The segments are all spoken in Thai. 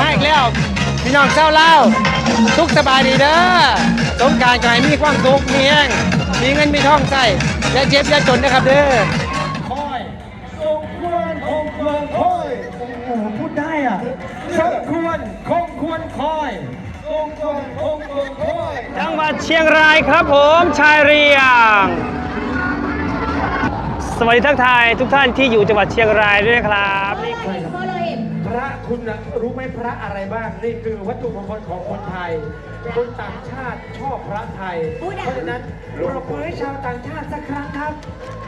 มาอีกแล้วพี่น้องเจ้าเล่าวสุขสบายดีเด้อสงกรารก็ให้มีความสุขมีแห้งมีเงินมีทองใส่อย่าเจ็บอย่าจนนะครับเด้อคอยสมควรคงควรคอยโอ้โหพูดได้อะสมควรคงควรคอยสมควรคงควรคอยจังหวัดเชียงรายครับผมชายเรียง สวัสดีทักทายทุกท่านที่อยู่จังหวัดเชียงรายด้วยนะครับนี่ Follow him. พระคุณน่ะรู้ไหมพระอะไรบ้าง นี่คือวัตถุมงคลของคนไทย คนต่างชาติชอบพระไทยพูดอะเพราะฉะนั้นปรบมือให้ชาวต่างชาติสักครั้งครับ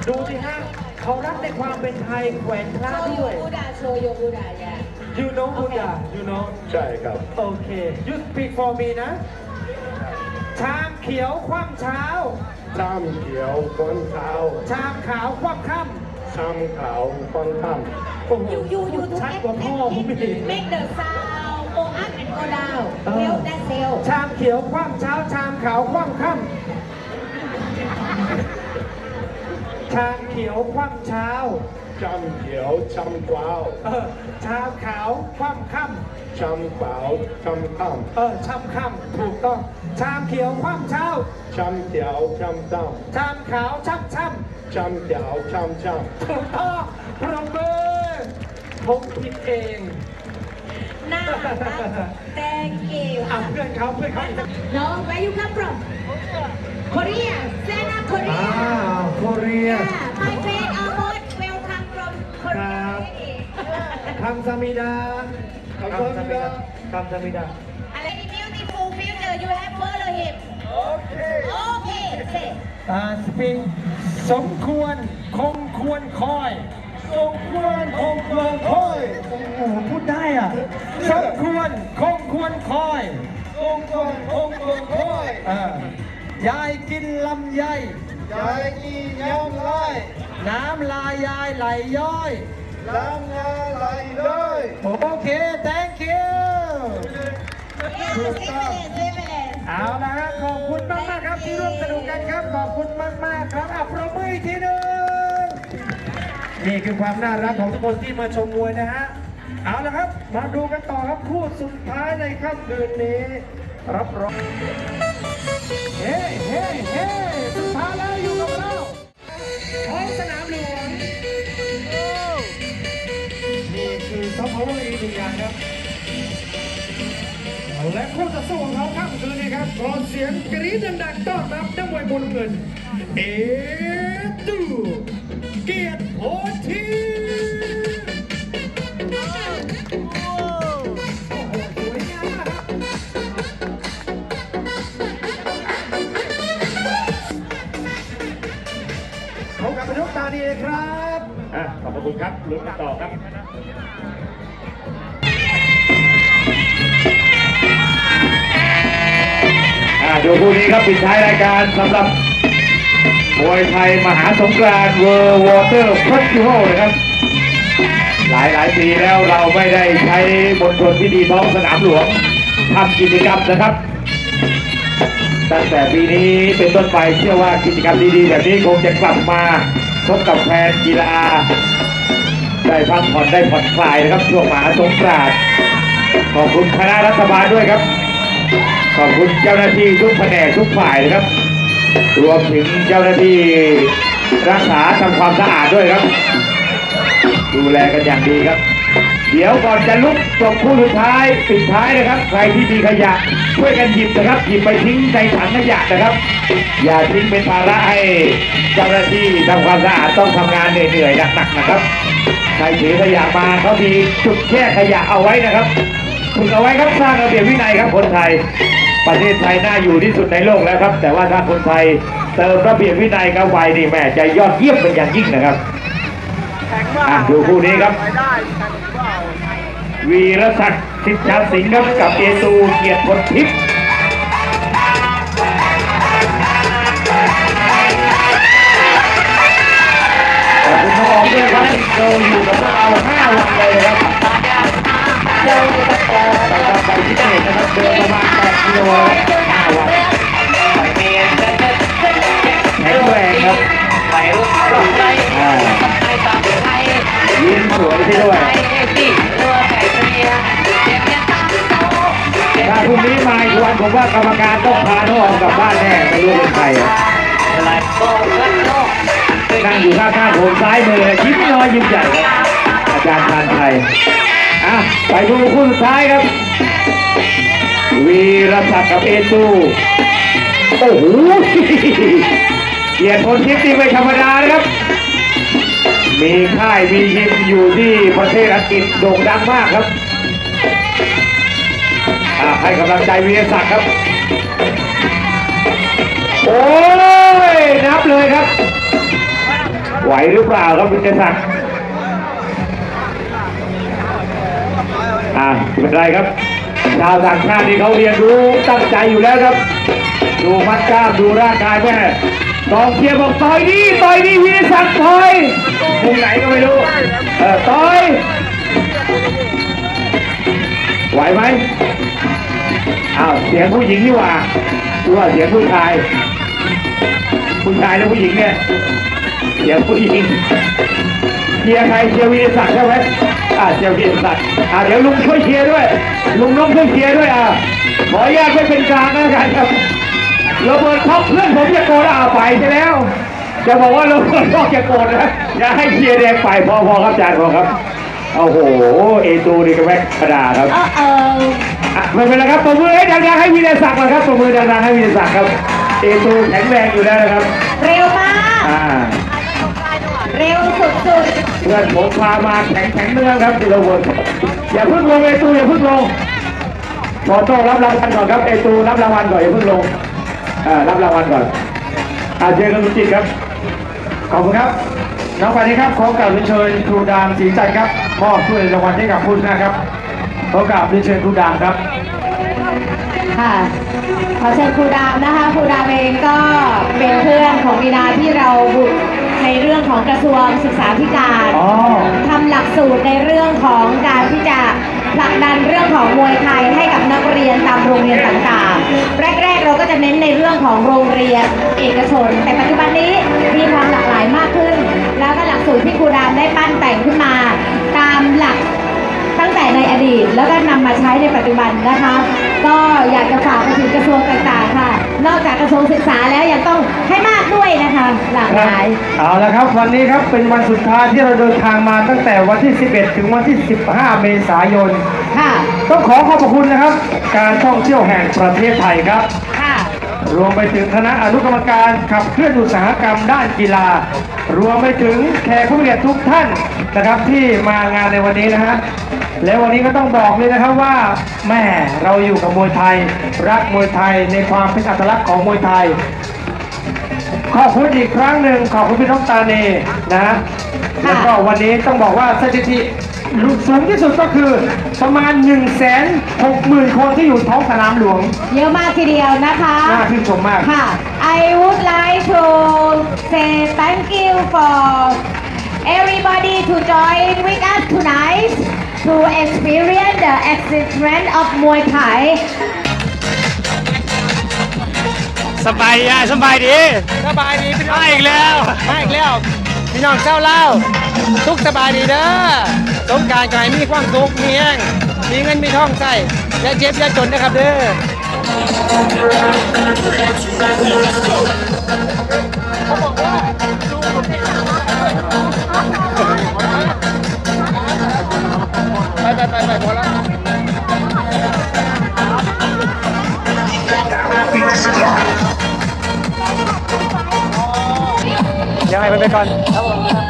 ดูสิฮะเขารักในความเป็นไทยแขวนพระ Show ด้วย you Buddha, show you Buddha, yeah. you know Buddha you know ใช่ครับ โอเค you speak for me นะ ชามเขียวคว่ำเช้าจ้ามเขียวก้นเท้าชามขาวคว่ำค่ช้ำขาวก้นค่ำ โอ้โห You, you, you do ชัด act, กว่าพ่อผมอีก act, make the sound go up and go down. Oh. Hell, that's hell. ชามเขียวคว่ำเช้าชามขาวคว่ำค่ำชามเขียวคว่ำเช้าำจ้ำเขียวช้ำกวาวเออชามขาวคว่ำค่ช้ำขาวช้ำค่ำเออช่ำค่ำถูกต้อง ชามเขียวคว่ำเช้าำช้ำเขียวช้ำดชามขาวช่ำช่ำช้ำเขียวช้ำช้ำถูกต้องปรบมื อผมผิดเอง Nah, thank you. อะเพื่อนเขาเพื่อนเขาอีก No, where you come from? Korea. Stand up, อ้า Korea. วโคเรีย Yeah, my friend Ahmad welcome from Korea. คำสมิดาคำสมิดาคำสมิดา And any beautiful future you have follow him. Okay. Okay. Say. อ่าสปริงสมควร คงควรคอย สมควรคงควรคอยโอ้โหพูดได้อะสมควรคงควรคอยสมควรคงควรคอยอ่ายายกินลำไยำยายกียำไล่น้ำลายยายไหลย้อยล้างงาไหลเลยโอเค thank you Yeah, Evelyn, Evelyn. เอาละฮะขอบคุณมากมากๆครับที่ร่วมสนุกกันครับ ขอบคุณมากมากๆครับอะปรบมืออีกทีหนึ่ง นี่คือความน่ารักของทุกคนที่มาชมมวยนะฮะ เอาละครับ มาดูกันต่อครับคู่สุดท้ายในค่ำคืนนี้ รับรอง เฮ้เฮ้เฮ้สุดท้ายแล้วอยู่กับเราท้องสนามหลวงนี่คือซอฟต์พาวเวอร์อีกหนึ่งอย่างครับ และคู่ต่อสู้ของเขาค่ำคืนนี้ครับขอเสียงกรี๊ดดังๆต้อนรับนักมวยมุมเงิน เอตูเกียรติโพธิโอ้โหสวยงาขับพบกับประยุกตาดีครับอะขอบพระคุณครับลุ้นกันต่อครับอ่าดูคู่นี้ครับปิดท้ายรายการสำหรับ มวยไทยมหาสงกรานต์เวิร์วอเตอร์เฟสติวัลนะครับ หลายหลายปีแล้วเราไม่ได้ใช้บนทนที่ดีท้องสนามหลวงทำกิจกรรมนะครับ ตั้งแต่ปีนี้เป็นต้นไปเชื่อว่ากิจกรรมดีๆ แบบนี้คงจะกลับมาพบกับแฟนกีฬาได้พักผ่อนได้ผ่อนคลายนะครับช่วงมหาสงกรานต์ขอบคุณคณะรัฐบาลด้วยครับ ขอบคุณเจ้าหน้าที่ทุกแผนกทุกฝ่ายนะครับ รวมถึงเจ้าหน้าที่รักษาทำความสะอาดด้วยครับ ดูแลกันอย่างดีครับ เดี๋ยวก่อนจะลุกจบคู่สุดท้ายปิดท้ายนะครับ ใครที่มีขยะช่วยกันหยิบนะครับหยิบไปทิ้งในถังขยะนะครับ อย่าทิ้งเป็นภาระให้เจ้าหน้าที่ทำความสะอาดต้องทำงานเหนื่อยๆหนักๆนะครับใครถือขยะมาเขามีจุดแช่ขยะเอาไว้นะครับฝึกเอาไว้ครับสร้างระเบียบวินัยครับคนไทย ประเทศไทยน่าอยู่ที่สุดในโลกแล้วครับ แต่ว่าถ้าคนไทยเติมระเบียบวินัยเข้าไปนี่แม่จะยอดเยี่ยมเป็นอย่างยิ่งนะครับอะดูคู่นี้ครับ วีรศักดิ์สิทธาสิงห์ครับกับเอตูเกียรติพลทิพย์ขอบคุณน้องออมด้วยครับเราอยู่กับพวกเราห้าวันเลยนะครับ เราทำไปพิเศษนะครับเดินประมาณ8กิโลห้าวันแข็งแรงครับอ่ายิ้มสวยใช่ด้วยอนผมว่ากรรมการต้องพาน้องออกกลับบ้านแน่ไม่รู้เป็นใครอะนั่งอยู่ข้างๆผมซ้ายมือยิ้มน้อยยิ้มใหญ่ครับอาจารย์ชานชัย อะไปดูคู่สุดท้ายครับ วีรศักดิ์กับเอตูโอ้โหเกียรติพลทิพย์นี่ไม่ธรรมดานะครับ มีค่ายมียิมอยู่ที่ประเทศอังกฤษโด่งดังมากครับอะให้กำลังใจวีรศักดิ์ครับ โอ้ย นับเลยครับ ไหวหรือเปล่าครับวีรศักดิ์ อะไม่เป็นไรครับชาวต่างชาติที่เขาเรียนรู้ตั้งใจอยู่แล้วครับ ดูมัดกล้ามดูร่างกายแม่กองเชียร์บอกต่อยดีต่อยดีวีรศักดิ์ต่อยมุมไหนก็ไม่รู้เออต่อยไหวไหมอ้าวเสียงผู้หญิงนี่หว่าดูว่าเสียงผู้ชาย ผู้ชายและผู้หญิงเนี่ยเสียงผู้หญิงเชียร์ใครเชียร์วีรศักดิ์ใช่ไหม อ่าเชียร์วีรศักดิ์อ่าเดี๋ยวลุงช่วยเชียร์ด้วย ลุงน้องช่วยเชียร์ด้วยอ่าขออนุญาตไม่เป็นกลางนะกันครับโรเบิร์ตท็อปเพื่อนผมจะโกรธอ่าไปใช่แล้วจะบอกว่าโรเบิร์ตท็อปจะโกรธนะอย่าให้เชียร์แดงไปพอพอครับอาจารย์พอครับโอ้โหเอตูนี่ก็แม่กระดาครับเออเอออะไม่เป็นไรครับปรบมือให้ดังๆให้วีรศักดิ์หน่อยครับปรบมือดังๆให้วีรศักดิ์ครับ เอตูแข็งแรงอยู่แล้วนะครับ เร็วมากอ่า เร็วสุดเพื่อนผมพามาแข็งแข็งเนื้อครับทีละคนอย่าเพิ่งลงเอตูอย่าเพิ่งลงขอโต้รับรางวัลก่อนครับเอตูรับรางวัลก่อนอย่าเพิ่งลงอ่ารับรางวัลก่อนอาเจริญจิตครับขอบคุณครับน้องปานี้ครับขอกราบเรียนเชิญครูดามศรีจันทร์ครับมอบถ้วยรางวัลให้กับผู้ชนะครับขอกราบเรียนเชิญครูดามครับ ๆค่ะขอเชิญครูดามนะคะครูดามเองก็เป็นเพื่อนของมีนาที่เราบุก ในเรื่องของกระทรวงศึกษาธิการอ๋อ ทำหลักสูตรในเรื่องของการที่จะผลักดันเรื่องของมวยไทยให้กับนักเรียนตามโรงเรียนต่างๆ แรกๆ เราก็จะเน้นในเรื่องของโรงเรียนเอกชน แต่ปัจจุบันนี้มีความหลากหลายมากขึ้น แล้วก็หลักสูตรที่ครูรามได้ปั้นแต่งขึ้นมา ตามหลักตั้ง แต่ในอดีต แล้วก็นำมาใช้ในปัจจุบันนะคะ ก็อยากจะฝากไปถึงกระทรวงต่างๆค่ะ นอกจากกระทรวงศึกษาแล้วยังต้องให้มากด้วยนะคะหลากหลายเอาละครับวันนี้ครับเป็นวันสุดท้ายที่เราเดินทางมาตั้งแต่วันที่ 11 ถึงวันที่ 15 เมษายนค่ะต้องขอขอบพระคุณนะครับ การท่องเที่ยวแห่งประเทศไทยครับค่ะรวมไปถึงคณะอนุกรรมการขับเคลื่อนอุตสาหกรรมด้านกีฬา รวมไปถึงแขกผู้มีเกียรติทุกท่านนะครับที่มางานในวันนี้นะฮะและวันนี้ก็ต้องบอกเลยนะครับว่าแม่เราอยู่กับมวยไทย รักมวยไทยในความเป็นอัตลักษณ์ของมวยไทย ขอบคุณอีกครั้งหนึ่งขอบคุณพี่น้องตาเนนะฮะแล้วก็วันนี้ต้องบอกว่าสถิติสูงที่สุดก็คือประมาณ 1 6 0 0 0 0 คนที่อยู่ท้องสนามหลวง เยอะมากทีเดียวนะคะ น่าชื่นชมมาก ค่ะ I would like to say thank you for everybody to join with us tonight to experience the excitement of Muay Thai สบายดีอะสบายดีสบายดีพี่น้องมาอีกแล้วมาอีกแล้วพี่น้องเจ้าเล่าทุกสบายดีเด้อสงกรารก็ให้มีความสุขมีแห้งมีเงินมีทองใส่อย่าเจ็บอย่าจนนะครับเด้อ ไปไปไปไปพอแล้ว เดี๋ยวให้มันไปก่อน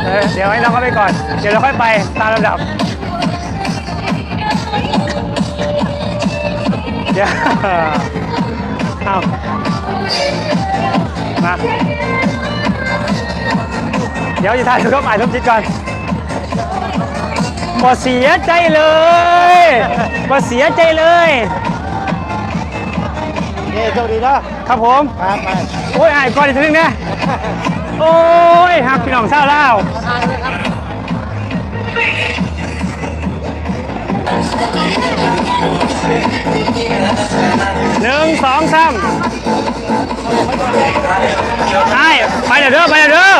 เออเดี๋ยวให้เราเข้าไปก่อน เดี๋ยวเราค่อยไปตามลำดับ เดี๋ยว เอามาเดี๋ยวจะถ่ายรูปถ่ายรูปจิตก่อนบ่เสียใจเลยบ่เสียใจเลยนี่โชคดีนะครับผมครับโอ้ยอ่านก่อนอีกทีนึงนะโอ้ยหักพี่น้องเศร้าแล้วห นึ่งสองสามใช่ไปเดี๋ยวเด้อไปเดี๋ยวเด้อ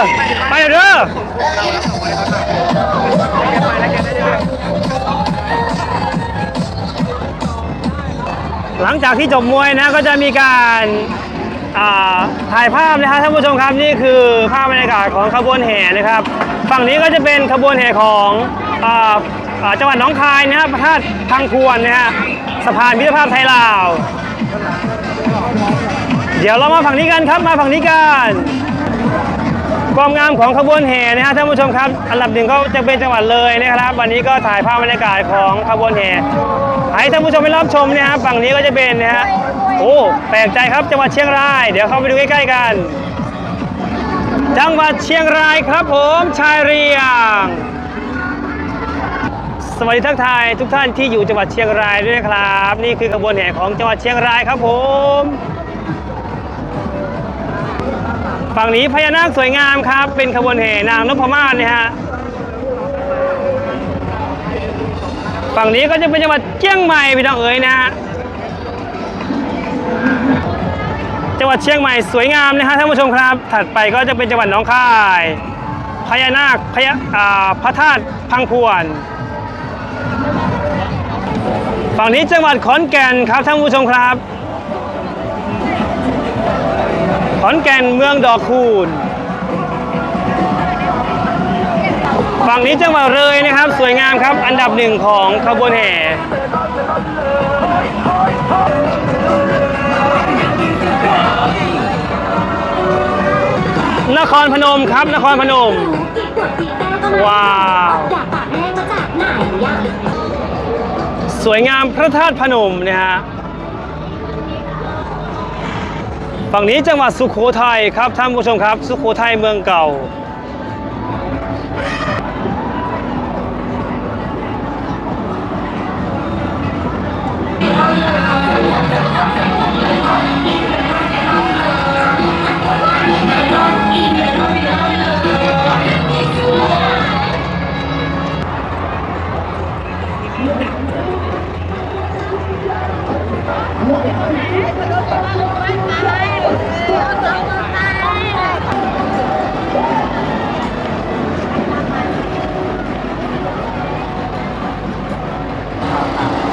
ไปเดี๋ยวเด้อหลังจากที่จบมวยนะก็จะมีการาถ่ายภาพนะครับท่านผู้ชมครับนี่คือภาพบรรยากาศของขบวนแห่นะครับ ฝั่งนี้ก็จะเป็นขบวนแห่ของอจังหวัดหนองคายนะครับพระธาตุพังควรนะฮะสะพานมิตรภาพไทยลาว เดี๋ยวเรามาฝั่งนี้กันครับมาฝั่งนี้กันความงามของขบวนแห่นะฮะท่านผู้ชมครับอันดับหนึ่งก็จะเป็นจังหวัดเลยนะครับ วันนี้ก็ถ่ายภาพบรรยากาศของขบวนแห่ให้ท่านผู้ชมไปรับชมนะฮะฝั่งนี้ก็จะเป็นนะฮะโอ้แปลกใจครับจังหวัดเชียงราย เดี๋ยวเข้าไปดูใกล้ๆกัน จังหวัดเชียงรายครับผมชายเรียง สวัสดีทักทายทุกท่านที่อยู่จังหวัดเชียงรายด้วยนะครับ นี่คือขบวนแห่ของจังหวัดเชียงรายครับผมฝั่งนี้พญานาคสวยงามครับ เป็นขบวนแห่นางนพมาศนี่ยฮะฝั่งนี้ก็จะเป็นจังหวัดเชียงใหม่พี่น้องเอ๋ยนะฮะจังหวัดเชียงใหม่สวยงามนะฮะท่านผู้ชมครับ ถัดไปก็จะเป็นจังหวัดหนองคายพญานาคพญาพระธาตุพังพวน ฝั่งนี้จังหวัดขอนแก่นครับท่านผู้ชมครับ ขอนแก่นเมืองดอกคูณฝั่งนี้จังหวัดเลยนะครับ สวยงามครับ อันดับหนึ่งของขบวนแห่นครพนมครับ นครพนม ว้าว สวยงามพระธาตุพนมนะฮะฝั่งนี้จังหวัดสุโขทัยครับท่านผู้ชมครับ สุโขทัยเมืองเก่า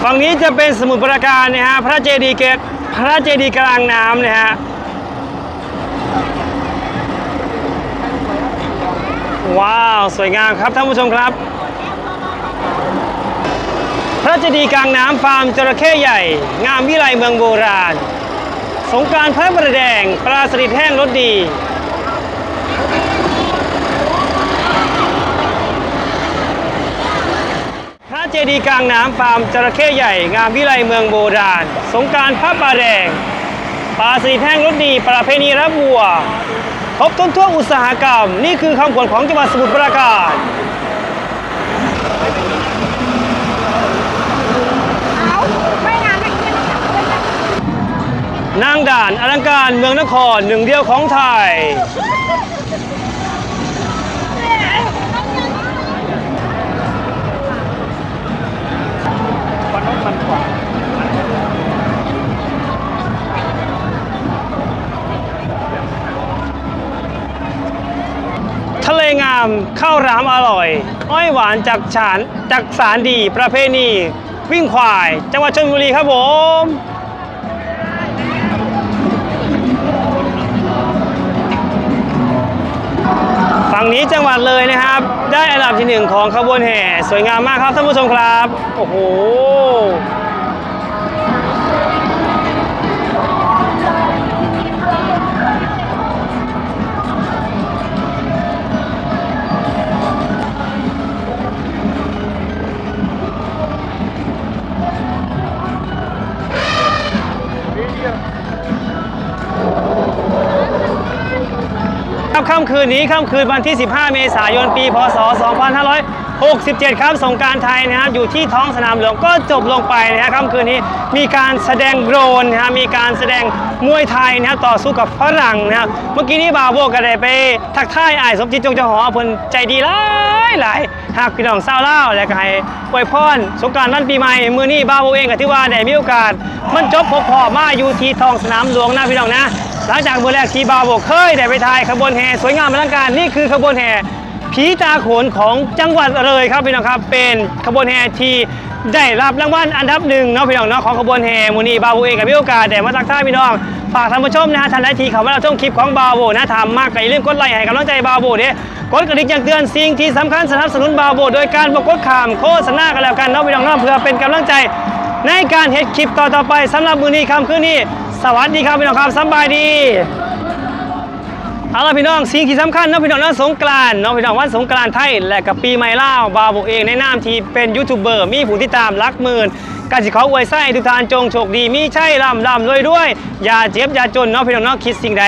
ฝั่งนี้จะเป็นสมุทรปราการนะฮะพระเจดีย์เกศพระเจดีย์กลางน้ำนะฮะว้าว สวยงามครับท่านผู้ชมครับ พระเจดีย์กลางน้ำฟาร์มจระเข้ใหญ่ งามวิไลเมืองโบราณ สงการพระประแดงปลาสลิดแห้งรสดี พระ เจดีย์กลางน้ำฟาร์มจระเข้ใหญ่งามวิไลเมืองโบราณ สงกรารพระประแดงปลาสลิดแห้งรสดีประเพณีรับบัวครบต้นทั่วอุตสาหกรรม นี่คือคำขวัญของจังหวัดสมุทรปราการนางด่านอลังการเมืองนครหนึ่งเดียวของไทย เลงามข้าวรามอร่อย อ้อยหวานจากฉานจากสารดีประเพณีวิ่งควาย จังหวัดชลบุรีครับผมฝั่งนี้จังหวัดเลยนะครับ ได้อันดับที่หนึ่งของขบวนแห่ สวยงามมากครับท่านผู้ชมครับ โอ้โห คืนนี้ค่ำคืนวันที่ 15 เมษายนปี พศ 2567 ครับสงกรารไทยนะครับอยู่ที่ท้องสนามหลวงก็จบลงไปนะครับค่ำคืนนี้มีการแสดงโดรนนะฮะมีการแสดงมวยไทยนะฮะต่อสู้กับฝรั่งนะครับเมื่อกี้นี้บาวโบก็ได้ไป ทักทายอ้ายสมจิตจงเจาหอเพิ่นใจดีหลายหลายหากพี่น้องเศร้าเล่าแล้วก็ให้อวยพรสงกรารวันปีใหม่มือนี้บาวโบเองก็ที่ว่าได้มีโอกาส มันจบพบพอมาอยู่ที่ท้องสนามหลวงนะพี่น้องนะ หลังจากมือแรกที่บาวโบเคยได้ไปถ่ายขบวนแห่สวยงามอลังการนี่คือขบวนแห่ผีตาโขนของจังหวัดเลยครับพี่น้องครับ เป็นขบวนแห่ที่ได้รับรางวัลอันดับหนึ่งเนาะพี่น้องเนาะของขบวนแห่มูนีบาโวเองกับมีโอกาสแต่มาทักทายพี่น้องฝากท่านผู้ชมนะฮะท่านใดที่เขามาเราชมคลิปของบาโวนะทำมากก็อย่าลืมกดไลค์ให้กำลังใจบาโวเด้กดกระดิ่งแจ้งเตือนสิ่งที่สำคัญสนับสนุนบาโวโดยการบอกกดข่ามโฆษณากันแล้วกันเนาะพี่น้องเนาะเพื่อเป็นกำลังใจในการเฮ็ดคลิปต่อๆไปสำหรับมือนี้คำคืนนี้ วัสดีครับพี่น้องครับสบายดีเอาล่ะพี่น้องสิ่งที่สำคัญเนาะพี่น้องเนาะสงกรานต์เนาะพี่น้องวันสงกรานต์ไทยและกับปีใหม่ล่าวบาวโบเองในนามที่เป็นยูทูบเบอร์มีผู้ติดตามลักหมื่นกสิเขาอวยไส้ทุกท่านจงโชคดีมีใช่ร่ำร่ำรวยด้วย อย่าเจ็บอย่าจนเนาะพี่น้องเนาะคิดสิ่งใด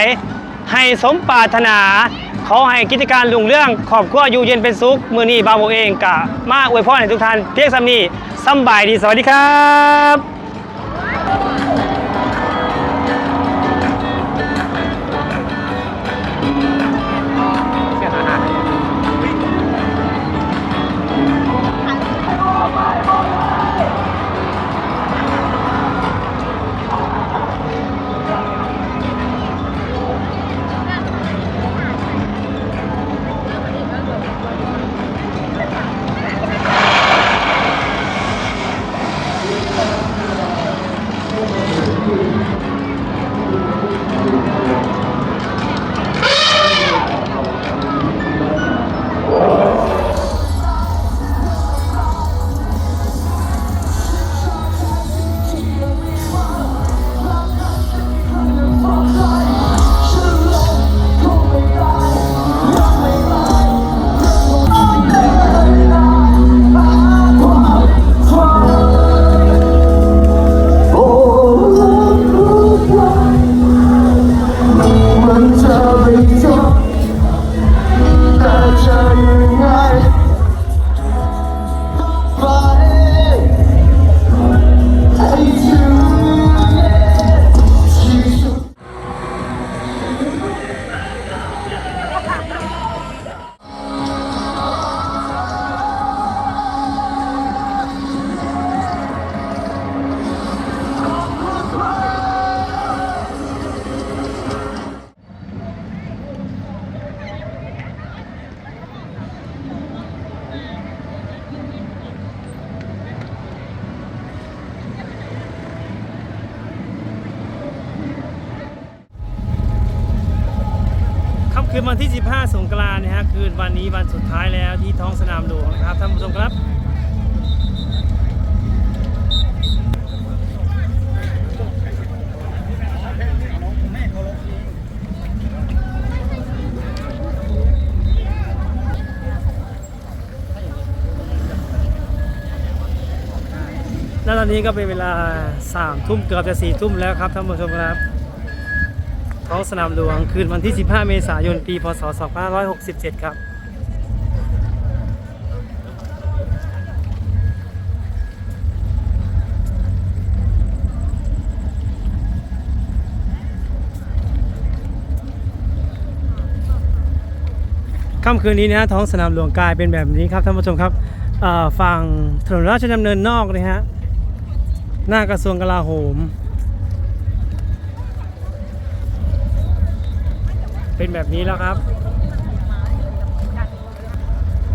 ให้สมปรารถนา ขอให้กิจการลุงเรื่องขอบครัวอยู่เย็นเป็นสุขมือนี้บาวโบเองกะมาอวยพรให้ทุกท่านเพียงสำนีสำบายดีสวัสดีครับ นวันนี้วันสุดท้ายแล้วที่ท้องสนามหลวงนะครับท่านผู้ชมครับและตอนนี้ก็เป็นเวลา3ทุ่มเกือบจะ4ทุ่มแล้วครับท่านผู้ชมครับท้องสนามหลวงคืนวันที่ 15 เมษายน ปี พศ 2567 ครับ ค่ำคืนนี้นะฮะท้องสนามหลวงกลายเป็นแบบนี้ครับท่านผู้ชมครับฝั่งถนนราชดำเนินนอกนะฮะหน้ากระทรวงกลาโหม เป็นแบบนี้แล้วครับ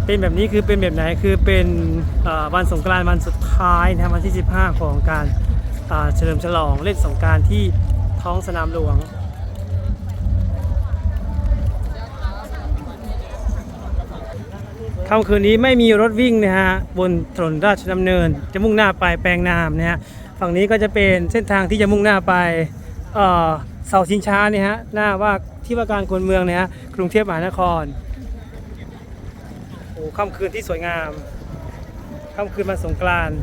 เป็นแบบนี้คือเป็นแบบไหนคือเป็นวันสงกรานต์วันสุดท้ายนะวันที่ 15 ของการเฉลิมฉลองเล่นสงการที่ท้องสนามหลวง ค่ำคืนนี้ไม่มีรถวิ่งนะฮะบนถนนราชดำเนิน จะมุ่งหน้าไปแปลงนามนะฮะฝั่งนี้ก็จะเป็นเส้นทางที่จะมุ่งหน้าไปเสาชิงช้าเนี่ยฮะหน้าว่าที่ว่าการคนเมืองเนี่ยฮะกรุงเทพมหานครโอ้ค่ำคืนที่สวยงามค่ำคืนมาสงกรานต์